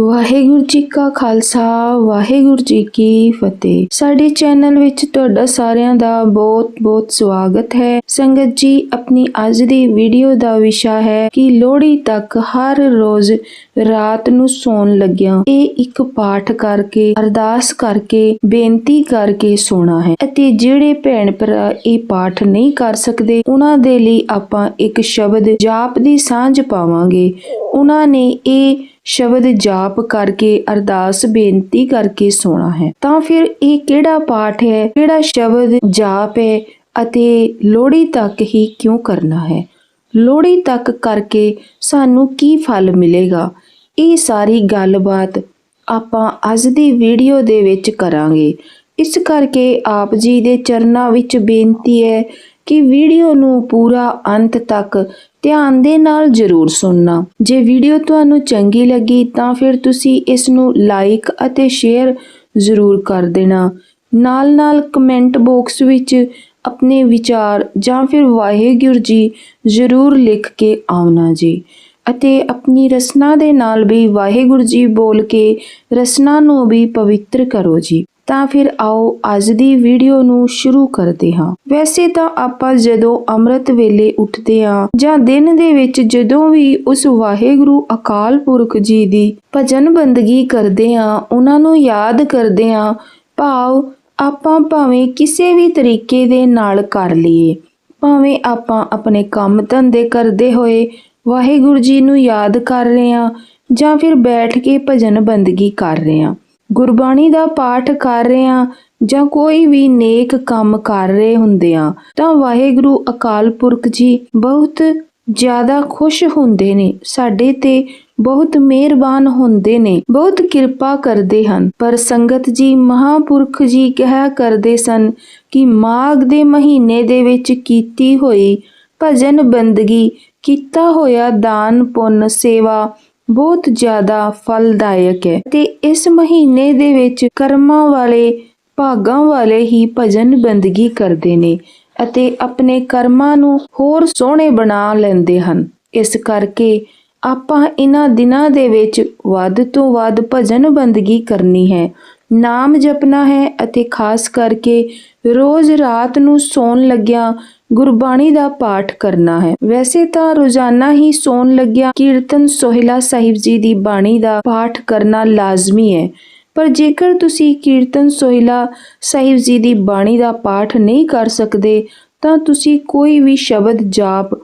ਵਾਹਿਗੁਰੂ ਜੀ ਕਾ ਖਾਲਸਾ, ਵਾਹਿਗੁਰੂ ਜੀ ਕੀ ਫਤਿਹ। ਸਾਡੇ ਚੈਨਲ ਵਿੱਚ ਤੁਹਾਡਾ ਸਾਰਿਆਂ ਦਾ ਬਹੁਤ-ਬਹੁਤ ਸਵਾਗਤ ਹੈ। ਸੰਗਤ ਜੀ, ਆਪਣੀ ਅੱਜ ਦੀ ਵੀਡੀਓ ਦਾ ਵਿਸ਼ਾ ਹੈ ਕਿ ਲੋਹੜੀ ਤੱਕ ਹਰ ਰੋਜ਼ ਰਾਤ ਨੂੰ ਸੌਣ ਲੱਗਿਆਂ। ਇਹ ਇੱਕ ਪਾਠ ਕਰਕੇ, ਅਰਦਾਸ ਕਰਕੇ, ਬੇਨਤੀ ਕਰਕੇ ਸੋਣਾ ਹੈ। ਅਤੇ ਜਿਹੜੇ ਭੈਣ ਭਰਾ ਇਹ ਪਾਠ ਨਹੀਂ ਕਰ ਸਕਦੇ, ਉਹਨਾਂ ਦੇ ਲਈ ਆਪਾਂ ਇੱਕ ਸ਼ਬਦ ਜਾਪ ਦੀ ਸਾਂਝ ਪਾਵਾਂਗੇ। ਉਹਨਾਂ ਨੇ ਇਹ ਸ਼ਬਦ ਜਾਪ ਕਰਕੇ ਅਰਦਾਸ ਬੇਨਤੀ ਕਰਕੇ ਸੋਣਾ ਹੈ। ਤਾਂ ਫਿਰ ਇਹ ਕਿਹੜਾ ਪਾਠ ਹੈ, ਕਿਹੜਾ ਸ਼ਬਦ ਜਾਪ ਹੈ ਅਤੇ ਲੋਹੜੀ ਤੱਕ ਹੀ ਕਿਉਂ ਕਰਨਾ ਹੈ? ਲੋਹੜੀ ਤੱਕ ਕਰਕੇ ਸਾਨੂੰ ਕੀ ਫਲ ਮਿਲੇਗਾ? ਇਹ ਸਾਰੀ ਗੱਲਬਾਤ ਆਪਾਂ ਅੱਜ ਦੀ ਵੀਡੀਓ ਦੇ ਵਿੱਚ ਕਰਾਂਗੇ। ਇਸ ਕਰਕੇ ਆਪ ਜੀ ਦੇ ਚਰਨਾਂ ਵਿੱਚ ਬੇਨਤੀ ਹੈ ਕਿ ਵੀਡੀਓ ਨੂੰ ਪੂਰਾ ਅੰਤ ਤੱਕ ਧਿਆਨ ਦੇ ਨਾਲ ਜ਼ਰੂਰ ਸੁਣਨਾ। ਜੇ ਵੀਡੀਓ ਤੁਹਾਨੂੰ ਚੰਗੀ ਲੱਗੀ ਤਾਂ ਫਿਰ ਤੁਸੀਂ ਇਸ ਨੂੰ ਲਾਈਕ ਅਤੇ ਸ਼ੇਅਰ ਜ਼ਰੂਰ ਕਰ ਦੇਣਾ। ਨਾਲ ਨਾਲ ਕਮੈਂਟ ਬਾਕਸ ਵਿੱਚ ਆਪਣੇ ਵਿਚਾਰ ਜਾਂ ਫਿਰ ਵਾਹਿਗੁਰੂ ਜੀ ਜ਼ਰੂਰ ਲਿਖ ਕੇ ਆਉਣਾ ਜੀ। ਅਤੇ ਆਪਣੀ ਰਸਨਾ ਦੇ ਨਾਲ ਵੀ ਵਾਹਿਗੁਰੂ ਜੀ ਬੋਲ ਕੇ ਰਸਨਾ ਨੂੰ ਵੀ ਪਵਿੱਤਰ ਕਰੋ ਜੀ। ਤਾਂ ਫਿਰ ਆਓ ਅੱਜ ਦੀ ਵੀਡੀਓ ਨੂੰ ਸ਼ੁਰੂ ਕਰਦੇ ਹਾਂ। ਵੈਸੇ ਤਾਂ ਆਪਾਂ ਜਦੋਂ ਅੰਮ੍ਰਿਤ ਵੇਲੇ ਉੱਠਦੇ ਹਾਂ ਜਾਂ ਦਿਨ ਦੇ ਵਿੱਚ ਜਦੋਂ ਵੀ ਉਸ ਵਾਹਿਗੁਰੂ ਅਕਾਲ ਪੁਰਖ ਜੀ ਦੀ ਭਜਨ ਬੰਦਗੀ ਕਰਦੇ ਹਾਂ, ਉਹਨਾਂ ਨੂੰ ਯਾਦ ਕਰਦੇ ਹਾਂ, ਭਾਵ ਆਪਾਂ ਭਾਵੇਂ ਕਿਸੇ ਵੀ ਤਰੀਕੇ ਦੇ ਨਾਲ ਕਰ ਲਈਏ। ਭਾਵੇਂ ਆਪਾਂ ਆਪਣੇ ਕੰਮ ਧੰਦੇ ਕਰਦੇ ਹੋਏ ਵਾਹਿਗੁਰੂ ਜੀ ਨੂੰ ਯਾਦ ਕਰ ਰਹੇ ਹਾਂ ਜਾਂ ਫਿਰ ਬੈਠ ਕੇ ਭਜਨ ਬੰਦਗੀ ਕਰ ਰਹੇ ਹਾਂ। ਗੁਰਬਾਣੀ ਦਾ ਪਾਠ ਕਰ ਰਹੇ ਹਾਂ ਜਾਂ ਕੋਈ ਵੀ ਨੇਕ ਕੰਮ ਕਰ ਰਹੇ ਹੁੰਦੇ ਆ ਤਾਂ ਵਾਹਿਗੁਰੂ ਅਕਾਲ ਪੁਰਖ ਜੀ ਬਹੁਤ ਜ਼ਿਆਦਾ ਖੁਸ਼ ਹੁੰਦੇ ਨੇ, ਸਾਡੇ ਤੇ ਬਹੁਤ ਮਿਹਰਬਾਨ ਹੁੰਦੇ ਨੇ, ਬਹੁਤ ਕਿਰਪਾ ਕਰਦੇ ਹਨ। ਪਰ ਸੰਗਤ ਜੀ, ਮਹਾਪੁਰਖ ਜੀ ਕਿਹਾ ਕਰਦੇ ਸਨ ਕਿ ਮਾਘ ਦੇ ਮਹੀਨੇ ਦੇ ਵਿੱਚ ਕੀਤੀ ਹੋਈ ਭਜਨ ਬੰਦਗੀ, ਕੀਤਾ ਹੋਇਆ ਦਾਨ ਪੁੰਨ ਸੇਵਾ ਬਹੁਤ ਜ਼ਿਆਦਾ ਫਲਦਾਇਕ ਹੈ ਤੇ ਇਸ ਮਹੀਨੇ ਦੇ ਵਿੱਚ ਕਰਮਾਂ ਵਾਲੇ, ਭਾਗਾਂ ਵਾਲੇ ਹੀ ਭਜਨ ਬੰਦਗੀ ਕਰਦੇ ਨੇ ਅਤੇ ਆਪਣੇ ਕਰਮਾਂ ਨੂੰ ਹੋਰ ਸੋਹਣੇ ਬਣਾ ਲੈਂਦੇ ਹਨ। ਇਸ ਕਰਕੇ ਆਪਾਂ ਇਹਨਾਂ ਦਿਨਾਂ ਦੇ ਵਿੱਚ ਵੱਧ ਤੋਂ ਵੱਧ ਭਜਨ ਬੰਦਗੀ ਕਰਨੀ ਹੈ। ਨਾਮ ਜਪਣਾ ਹੈ ਅਤੇ ਖਾਸ ਕਰਕੇ ਰੋਜ਼ ਰਾਤ ਨੂੰ ਸੌਣ ਲੱਗਿਆ ਗੁਰਬਾਣੀ ਦਾ ਪਾਠ ਕਰਨਾ ਹੈ। ਵੈਸੇ ਤਾਂ ਰੋਜ਼ਾਨਾ ਹੀ ਸੌਣ ਲੱਗਿਆ ਕੀਰਤਨ ਸੋਹਿਲਾ ਸਾਹਿਬ ਜੀ ਦੀ ਬਾਣੀ ਦਾ ਪਾਠ ਕਰਨਾ ਲਾਜ਼ਮੀ ਹੈ। ਪਰ ਜੇਕਰ ਤੁਸੀਂ ਕੀਰਤਨ ਸੋਹਿਲਾ ਸਾਹਿਬ ਜੀ ਦੀ ਬਾਣੀ ਦਾ ਪਾਠ ਨਹੀਂ ਕਰ ਸਕਦੇ, ਤਾਂ ਤੁਸੀਂ ਕੋਈ ਵੀ ਸ਼ਬਦ ਜਾਪ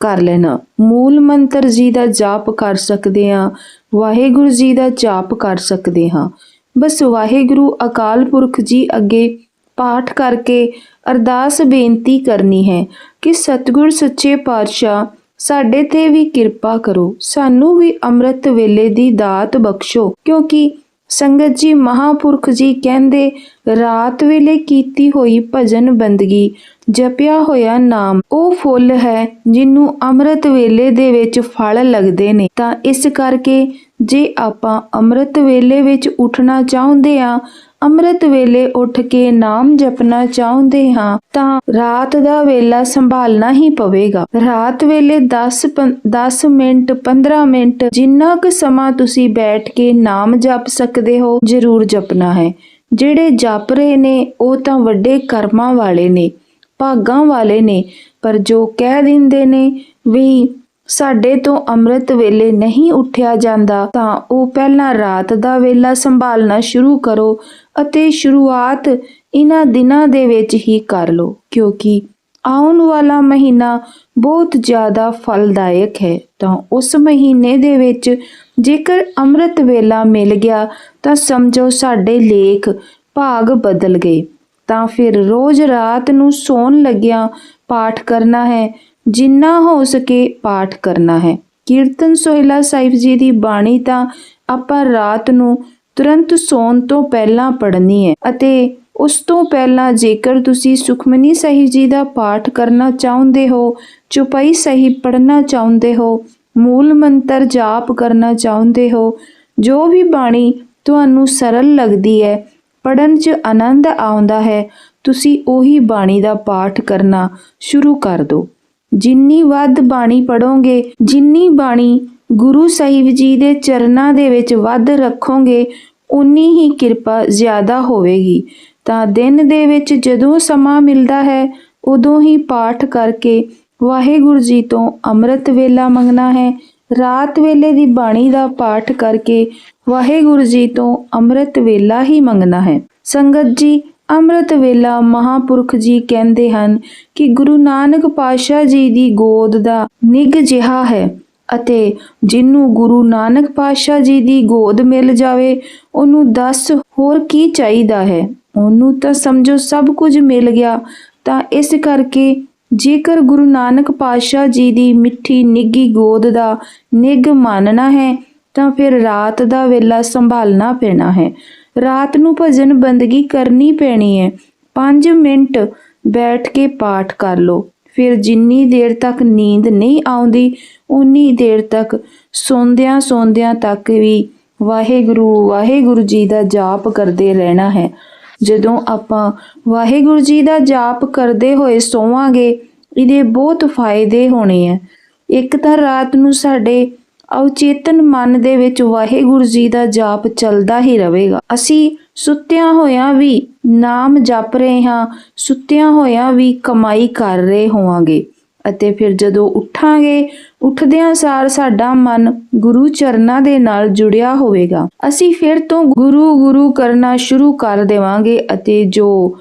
ਕਰ ਲੈਣਾ। ਮੂਲ ਮੰਤਰ ਜੀ ਦਾ ਜਾਪ ਕਰ ਸਕਦੇ ਹਾਂ, ਵਾਹਿਗੁਰੂ ਜੀ ਦਾ ਜਾਪ ਕਰ ਸਕਦੇ ਹਾਂ। ਬਸ ਵਾਹਿਗੁਰੂ ਅਕਾਲ ਪੁਰਖ ਜੀ ਅੱਗੇ ਪਾਠ ਕਰਕੇ ਅਰਦਾਸ ਬੇਨਤੀ ਕਰਨੀ ਹੈ ਕਿ ਸਤਿਗੁਰ ਸੱਚੇ ਪਾਤਸ਼ਾਹ, ਸਾਡੇ ਤੇ ਵੀ ਕਿਰਪਾ ਕਰੋ, ਸਾਨੂੰ ਵੀ ਅੰਮ੍ਰਿਤ ਵੇਲੇ ਦੀ ਦਾਤ ਬਖਸ਼ੋ, ਕਿਉਂਕਿ ਸੰਗਤ ਜੀ ਮਹਾਪੁਰਖ ਜੀ ਕਹਿੰਦੇ, ਰਾਤ ਵੇਲੇ ਕੀਤੀ ਹੋਈ ਭਜਨ ਬੰਦਗੀ, ਜਪਿਆ ਹੋਇਆ ਨਾਮ, ਉਹ ਫੁੱਲ ਹੈ ਜਿਹਨੂੰ ਅੰਮ੍ਰਿਤ ਵੇਲੇ ਦੇ ਵਿੱਚ ਫਲ ਲੱਗਦੇ ਨੇ। ਤਾਂ ਇਸ ਕਰਕੇ ਜੇ ਆਪਾਂ ਅੰਮ੍ਰਿਤ ਵੇਲੇ ਵਿੱਚ ਉੱਠਣਾ ਚਾਹੁੰਦੇ ਆ ਅੰਮ੍ਰਿਤ ਵੇਲੇ ਉੱਠ ਕੇ ਨਾਮ ਜਪਣਾ ਚਾਹੁੰਦੇ ਹਾਂ, ਤਾਂ ਰਾਤ ਦਾ ਵੇਲਾ ਸੰਭਾਲਣਾ ਹੀ ਪਵੇਗਾ। ਰਾਤ ਵੇਲੇ 10 10 ਮਿੰਟ 15 ਮਿੰਟ, ਜਿੰਨਾ ਕੁ ਸਮਾਂ ਤੁਸੀਂ ਬੈਠ ਕੇ ਨਾਮ ਜਪ ਸਕਦੇ ਹੋ, ਜ਼ਰੂਰ ਜਪਣਾ ਹੈ। ਜਿਹੜੇ ਜਪ ਰਹੇ ਨੇ, ਉਹ ਤਾਂ ਵੱਡੇ ਕਰਮਾਂ ਵਾਲੇ ਨੇ, ਭਾਗਾਂ ਵਾਲੇ ਨੇ, ਪਰ ਜੋ ਕਹਿ ਦਿੰਦੇ ਨੇ ਵੀ ਸਾਡੇ ਤੋਂ ਅੰਮ੍ਰਿਤ ਵੇਲੇ ਨਹੀਂ ਉੱਠਿਆ ਜਾਂਦਾ, ਤਾਂ ਉਹ ਪਹਿਲਾਂ ਰਾਤ ਦਾ ਵੇਲਾ ਸੰਭਾਲਣਾ ਸ਼ੁਰੂ ਕਰੋ ਅਤੇ ਸ਼ੁਰੂਆਤ ਇਹਨਾਂ ਦਿਨਾਂ ਦੇ ਵਿੱਚ ਹੀ ਕਰ ਲਓ, ਕਿਉਂਕਿ ਆਉਣ ਵਾਲਾ ਮਹੀਨਾ ਬਹੁਤ ਜ਼ਿਆਦਾ ਫਲਦਾਇਕ ਹੈ। ਤਾਂ ਉਸ ਮਹੀਨੇ ਦੇ ਵਿੱਚ ਜੇਕਰ ਅੰਮ੍ਰਿਤ ਵੇਲਾ ਮਿਲ ਗਿਆ, ਤਾਂ ਸਮਝੋ ਸਾਡੇ ਲੇਖ ਭਾਗ ਬਦਲ ਗਏ। ਤਾਂ ਫਿਰ ਰੋਜ਼ ਰਾਤ ਨੂੰ ਸੌਣ ਲੱਗਿਆਂ ਪਾਠ ਕਰਨਾ ਹੈ ਜਿੰਨਾ ਹੋ ਸਕੇ ਪਾਠ ਕਰਨਾ ਹੈ। ਕੀਰਤਨ ਸੋਹਿਲਾ ਸਾਹਿਬ ਜੀ ਦੀ ਬਾਣੀ ਤਾਂ ਆਪਾਂ ਰਾਤ ਨੂੰ ਤੁਰੰਤ ਸੌਣ ਤੋਂ ਪਹਿਲਾਂ ਪੜ੍ਹਨੀ ਹੈ ਅਤੇ ਉਸ ਤੋਂ ਪਹਿਲਾਂ ਜੇਕਰ ਤੁਸੀਂ ਸੁਖਮਨੀ ਸਾਹਿਬ ਜੀ ਦਾ ਪਾਠ ਕਰਨਾ ਚਾਹੁੰਦੇ ਹੋ, ਚੁਪਈ ਸਾਹਿਬ ਪੜ੍ਹਨਾ ਚਾਹੁੰਦੇ ਹੋ, ਮੂਲ ਮੰਤਰ ਜਾਪ ਕਰਨਾ ਚਾਹੁੰਦੇ ਹੋ, ਜੋ ਵੀ ਬਾਣੀ ਤੁਹਾਨੂੰ ਸਰਲ ਲੱਗਦੀ ਹੈ ਪੜਨ 'ਚ ਆਨੰਦ ਆਉਂਦਾ ਹੈ, ਤੁਸੀਂ ਉਹੀ ਬਾਣੀ ਦਾ ਪਾਠ ਕਰਨਾ ਸ਼ੁਰੂ ਕਰ ਦਿਓ। ਜਿੰਨੀ ਵੱਧ ਬਾਣੀ ਪੜੋਗੇ ਜਿੰਨੀ ਬਾਣੀ ਗੁਰੂ ਸਾਹਿਬ ਜੀ ਦੇ ਚਰਨਾਂ ਦੇ ਵਿੱਚ ਵੱਧ ਰੱਖੋਗੇ, ਉਨੀ ਹੀ ਕਿਰਪਾ ਜ਼ਿਆਦਾ ਹੋਵੇਗੀ। ਤਾਂ ਦਿਨ ਦੇ ਵਿੱਚ ਜਦੋਂ ਸਮਾਂ ਮਿਲਦਾ ਹੈ, ਉਦੋਂ ਹੀ ਪਾਠ ਕਰਕੇ ਵਾਹਿਗੁਰੂ ਜੀ ਤੋਂ ਅੰਮ੍ਰਿਤ ਵੇਲਾ ਮੰਗਣਾ ਹੈ। ਰਾਤ ਵੇਲੇ ਦੀ ਬਾਣੀ ਦਾ ਪਾਠ ਕਰਕੇ ਵਾਹਿਗੁਰੂ ਜੀ ਤੋਂ ਅੰਮ੍ਰਿਤ ਵੇਲਾ ਹੀ ਮੰਗਣਾ ਹੈ। ਸੰਗਤ ਜੀ ਅੰਮ੍ਰਿਤ ਵੇਲਾ ਮਹਾਂਪੁਰਖ ਜੀ ਕਹਿੰਦੇ ਹਨ ਕਿ ਗੁਰੂ ਨਾਨਕ ਪਾਤਸ਼ਾਹ ਜੀ ਦੀ ਗੋਦ ਦਾ ਨਿੱਘ ਜਿਹਾ ਹੈ ਅਤੇ ਜਿਹਨੂੰ ਗੁਰੂ ਨਾਨਕ ਪਾਤਸ਼ਾਹ ਜੀ ਦੀ ਗੋਦ ਮਿਲ ਜਾਵੇ, ਉਹਨੂੰ ਦੱਸ ਹੋਰ ਕੀ ਚਾਹੀਦਾ ਹੈ? ਉਹਨੂੰ ਤਾਂ ਸਮਝੋ ਸਭ ਕੁਝ ਮਿਲ ਗਿਆ। ਤਾਂ ਇਸ ਕਰਕੇ ਜੇਕਰ ਗੁਰੂ ਨਾਨਕ ਪਾਤਸ਼ਾਹ ਜੀ ਦੀ ਮਿੱਠੀ ਨਿੱਗੀ ਗੋਦ ਦਾ ਨਿੱਘ ਮੰਨਣਾ ਹੈ, ਤਾਂ ਫਿਰ ਰਾਤ ਦਾ ਵੇਲਾ ਸੰਭਾਲਣਾ ਪੈਣਾ ਹੈ। ਰਾਤ ਨੂੰ ਭਜਨ ਬੰਦਗੀ ਕਰਨੀ ਪੈਣੀ ਹੈ 5 ਮਿੰਟ ਬੈਠ ਕੇ ਪਾਠ ਕਰ ਲਓ। ਫਿਰ ਜਿੰਨੀ ਦੇਰ ਤੱਕ ਨੀਂਦ ਨਹੀਂ ਆਉਂਦੀ ਉਨੀ ਦੇਰ ਤੱਕ ਸੌਂਦਿਆਂ ਸੌਂਦਿਆਂ ਤੱਕ ਵੀ ਵਾਹਿਗੁਰੂ ਵਾਹਿਗੁਰੂ ਜੀ ਦਾ ਜਾਪ ਕਰਦੇ ਰਹਿਣਾ ਹੈ। ਜਦੋਂ ਆਪਾਂ ਵਾਹਿਗੁਰੂ ਜੀ ਦਾ ਜਾਪ ਕਰਦੇ ਹੋਏ ਸੋਵਾਂਗੇ, ਇਹਦੇ ਬਹੁਤ ਫਾਇਦੇ ਹੋਣੇ ਆ। ਇੱਕ ਤਾਂ ਰਾਤ ਨੂੰ ਸਾਡੇ ਅਵਚੇਤਨ ਮਨ ਦੇ ਵਿੱਚ ਵਾਹਿਗੁਰੂ ਜੀ ਦਾ ਜਾਪ ਚੱਲਦਾ ਹੀ ਰਹੇਗਾ। ਅਸੀਂ ਸੁੱਤਿਆਂ ਹੋਇਆਂ ਵੀ ਨਾਮ ਜਪ ਰਹੇ ਹਾਂ, ਸੁੱਤਿਆਂ ਹੋਇਆਂ ਵੀ ਕਮਾਈ ਕਰ ਰਹੇ ਹੋਵਾਂਗੇ। ਅਤੇ ਫਿਰ ਜਦੋਂ ਉੱਠਾਂਗੇ, ਉੱਠਦਿਆਂ ਸਾਰ ਸਾਡਾ ਮਨ ਗੁਰੂ ਚਰਨਾਂ ਦੇ ਨਾਲ ਜੁੜਿਆ ਹੋਵੇਗਾ। ਅਸੀਂ ਫਿਰ ਤੋਂ ਗੁਰੂ ਗੁਰੂ ਕਰਨਾ ਸ਼ੁਰੂ ਕਰ ਦੇਵਾਂਗੇ ਅਤੇ ਜੋ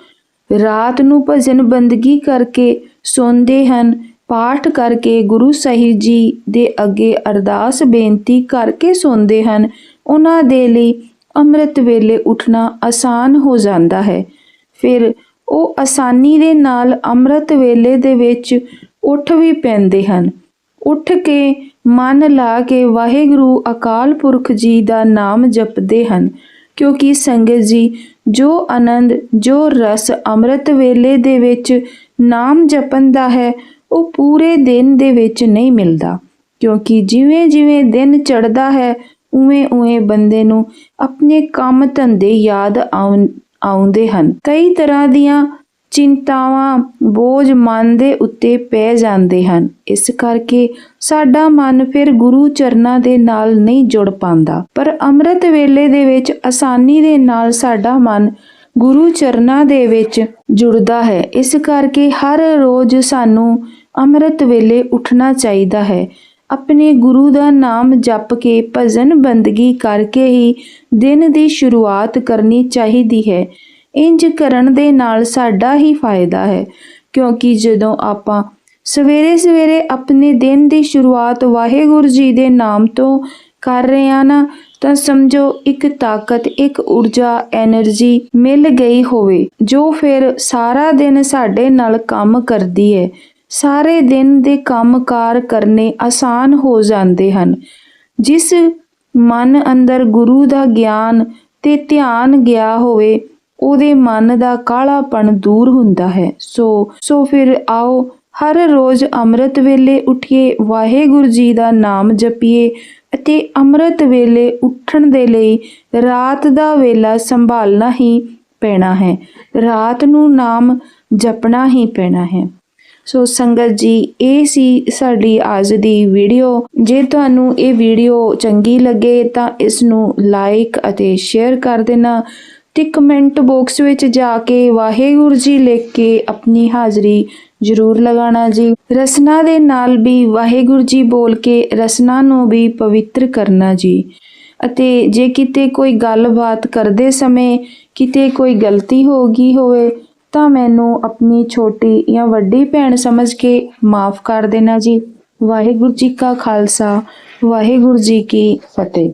ਰਾਤ ਨੂੰ ਭਜਨ ਬੰਦਗੀ ਕਰਕੇ ਸੌਂਦੇ ਹਨ ਪਾਠ ਕਰਕੇ ਗੁਰੂ ਸਾਹਿਬ ਜੀ ਦੇ ਅੱਗੇ ਅਰਦਾਸ ਬੇਨਤੀ ਕਰਕੇ ਸੌਂਦੇ ਹਨ, ਉਹਨਾਂ ਦੇ ਲਈ ਅੰਮ੍ਰਿਤ ਵੇਲੇ ਉੱਠਣਾ ਆਸਾਨ ਹੋ ਜਾਂਦਾ ਹੈ। ਫਿਰ ਉਹ ਆਸਾਨੀ ਦੇ ਨਾਲ ਅੰਮ੍ਰਿਤ ਵੇਲੇ ਦੇ ਵਿੱਚ ਉੱਠ ਵੀ ਪੈਂਦੇ ਹਨ। ਉੱਠ ਕੇ ਮਨ ਲਾ ਕੇ ਵਾਹਿਗੁਰੂ ਅਕਾਲ ਪੁਰਖ ਜੀ ਦਾ ਨਾਮ ਜਪਦੇ ਹਨ, ਕਿਉਂਕਿ ਸੰਗਤ ਜੀ ਜੋ ਆਨੰਦ, ਜੋ ਰਸ ਅੰਮ੍ਰਿਤ ਵੇਲੇ ਦੇ ਵਿੱਚ ਨਾਮ ਜਪਣ ਦਾ ਹੈ ਉਹ ਪੂਰੇ ਦਿਨ ਦੇ ਵਿੱਚ ਨਹੀਂ ਮਿਲਦਾ, ਕਿਉਂਕਿ ਜਿਵੇਂ ਜਿਵੇਂ ਦਿਨ ਚੜ੍ਹਦਾ ਹੈ, ਉਵੇਂ ਉਵੇਂ ਬੰਦੇ ਨੂੰ ਆਪਣੇ ਕੰਮ ਧੰਦੇ ਯਾਦ ਆਉਂਦੇ ਹਨ। ਕਈ ਤਰ੍ਹਾਂ ਦੀਆਂ ਚਿੰਤਾਵਾਂ ਬੋਝ ਮਨ ਦੇ ਉੱਤੇ ਪੈ ਜਾਂਦੇ ਹਨ। ਇਸ ਕਰਕੇ ਸਾਡਾ ਮਨ ਫਿਰ ਗੁਰੂ ਚਰਨਾਂ ਦੇ ਨਾਲ ਨਹੀਂ ਜੁੜ ਪਾਉਂਦਾ। ਪਰ ਅੰਮ੍ਰਿਤ ਵੇਲੇ ਦੇ ਵਿੱਚ ਆਸਾਨੀ ਦੇ ਨਾਲ ਸਾਡਾ ਮਨ ਗੁਰੂ ਚਰਨਾਂ ਦੇ ਵਿੱਚ ਜੁੜਦਾ ਹੈ। ਇਸ ਕਰਕੇ ਹਰ ਰੋਜ਼ ਸਾਨੂੰ ਅੰਮ੍ਰਿਤ ਵੇਲੇ ਉੱਠਣਾ ਚਾਹੀਦਾ ਹੈ। ਆਪਣੇ ਗੁਰੂ ਦਾ ਨਾਮ ਜਪ ਕੇ ਭਜਨ ਬੰਦਗੀ ਕਰਕੇ ਹੀ ਦਿਨ ਦੀ ਸ਼ੁਰੂਆਤ ਕਰਨੀ ਚਾਹੀਦੀ ਹੈ। ਇੰਜ ਕਰਨ ਦੇ ਨਾਲ ਸਾਡਾ ਹੀ ਫਾਇਦਾ ਹੈ, ਕਿਉਂਕਿ ਜਦੋਂ ਆਪਾਂ ਸਵੇਰੇ ਸਵੇਰੇ ਆਪਣੇ ਦਿਨ ਦੀ ਸ਼ੁਰੂਆਤ ਵਾਹਿਗੁਰੂ ਜੀ ਦੇ ਨਾਮ ਤੋਂ ਕਰ ਰਹੇ ਆ ਨਾ, ਤਾਂ ਸਮਝੋ ਇੱਕ ਤਾਕਤ, ਇੱਕ ਊਰਜਾ એનર્ਜੀ ਮਿਲ ਗਈ ਹੋਵੇ, ਜੋ ਫਿਰ ਸਾਰਾ ਦਿਨ ਸਾਡੇ ਨਾਲ ਕੰਮ ਕਰਦੀ ਹੈ। ਸਾਰੇ ਦਿਨ ਦੇ ਕੰਮਕਾਰ ਕਰਨੇ ਆਸਾਨ ਹੋ ਜਾਂਦੇ ਹਨ। ਜਿਸ ਮਨ ਅੰਦਰ ਗੁਰੂ ਦਾ ਗਿਆਨ ਤੇ ਧਿਆਨ ਗਿਆ ਹੋਵੇ, ਉਹਦੇ ਮਨ ਦਾ ਕਾਲਾਪਣ ਦੂਰ ਹੁੰਦਾ ਹੈ। ਸੋ ਸੋ ਫਿਰ ਆਓ, ਹਰ ਰੋਜ਼ ਅੰਮ੍ਰਿਤ ਵੇਲੇ ਉਠੀਏ, ਵਾਹਿਗੁਰੂ ਜੀ ਦਾ ਨਾਮ ਜਪੀਏ ਅਤੇ ਅੰਮ੍ਰਿਤ ਵੇਲੇ ਉੱਠਣ ਦੇ ਲਈ ਰਾਤ ਦਾ ਵੇਲਾ ਸੰਭਾਲਣਾ ਹੀ ਪੈਣਾ ਹੈ। ਰਾਤ ਨੂੰ ਨਾਮ ਜਪਣਾ ਹੀ ਪੈਣਾ ਹੈ। ਸੋ ਸੰਗਤ ਜੀ, ਇਹ ਸੀ ਸਾਡੀ ਅੱਜ ਦੀ ਵੀਡੀਓ। ਜੇ ਤੁਹਾਨੂੰ ਇਹ ਵੀਡੀਓ ਚੰਗੀ ਲੱਗੇ ਤਾਂ ਇਸ ਨੂੰ ਲਾਈਕ ਅਤੇ ਸ਼ੇਅਰ ਕਰ ਦੇਣਾ ਤੇ ਕਮੈਂਟ ਬਾਕਸ ਵਿੱਚ ਜਾ ਕੇ ਵਾਹਿਗੁਰੂ ਜੀ ਲਿਖ ਕੇ ਆਪਣੀ ਹਾਜ਼ਰੀ ਜ਼ਰੂਰ ਲਗਾਉਣਾ ਜੀ। ਰਸਨਾ ਦੇ ਨਾਲ ਵੀ ਵਾਹਿਗੁਰੂ ਜੀ ਬੋਲ ਕੇ ਰਸਨਾ ਨੂੰ ਵੀ ਪਵਿੱਤਰ ਕਰਨਾ ਜੀ। ਅਤੇ ਜੇ ਕਿਤੇ ਕੋਈ ਗੱਲਬਾਤ ਕਰਦੇ ਸਮੇਂ ਕਿਤੇ ਕੋਈ ਗਲਤੀ ਹੋ ਗਈ ਹੋਵੇ ਤਾਂ ਮੈਨੂੰ ਆਪਣੀ ਛੋਟੀ ਜਾਂ ਵੱਡੀ ਭੈਣ ਸਮਝ ਕੇ ਮਾਫ ਕਰ ਦੇਣਾ ਜੀ। ਵਾਹਿਗੁਰੂ ਜੀ ਕਾ ਖਾਲਸਾ, ਵਾਹਿਗੁਰੂ ਜੀ ਕੀ ਫਤਿਹ।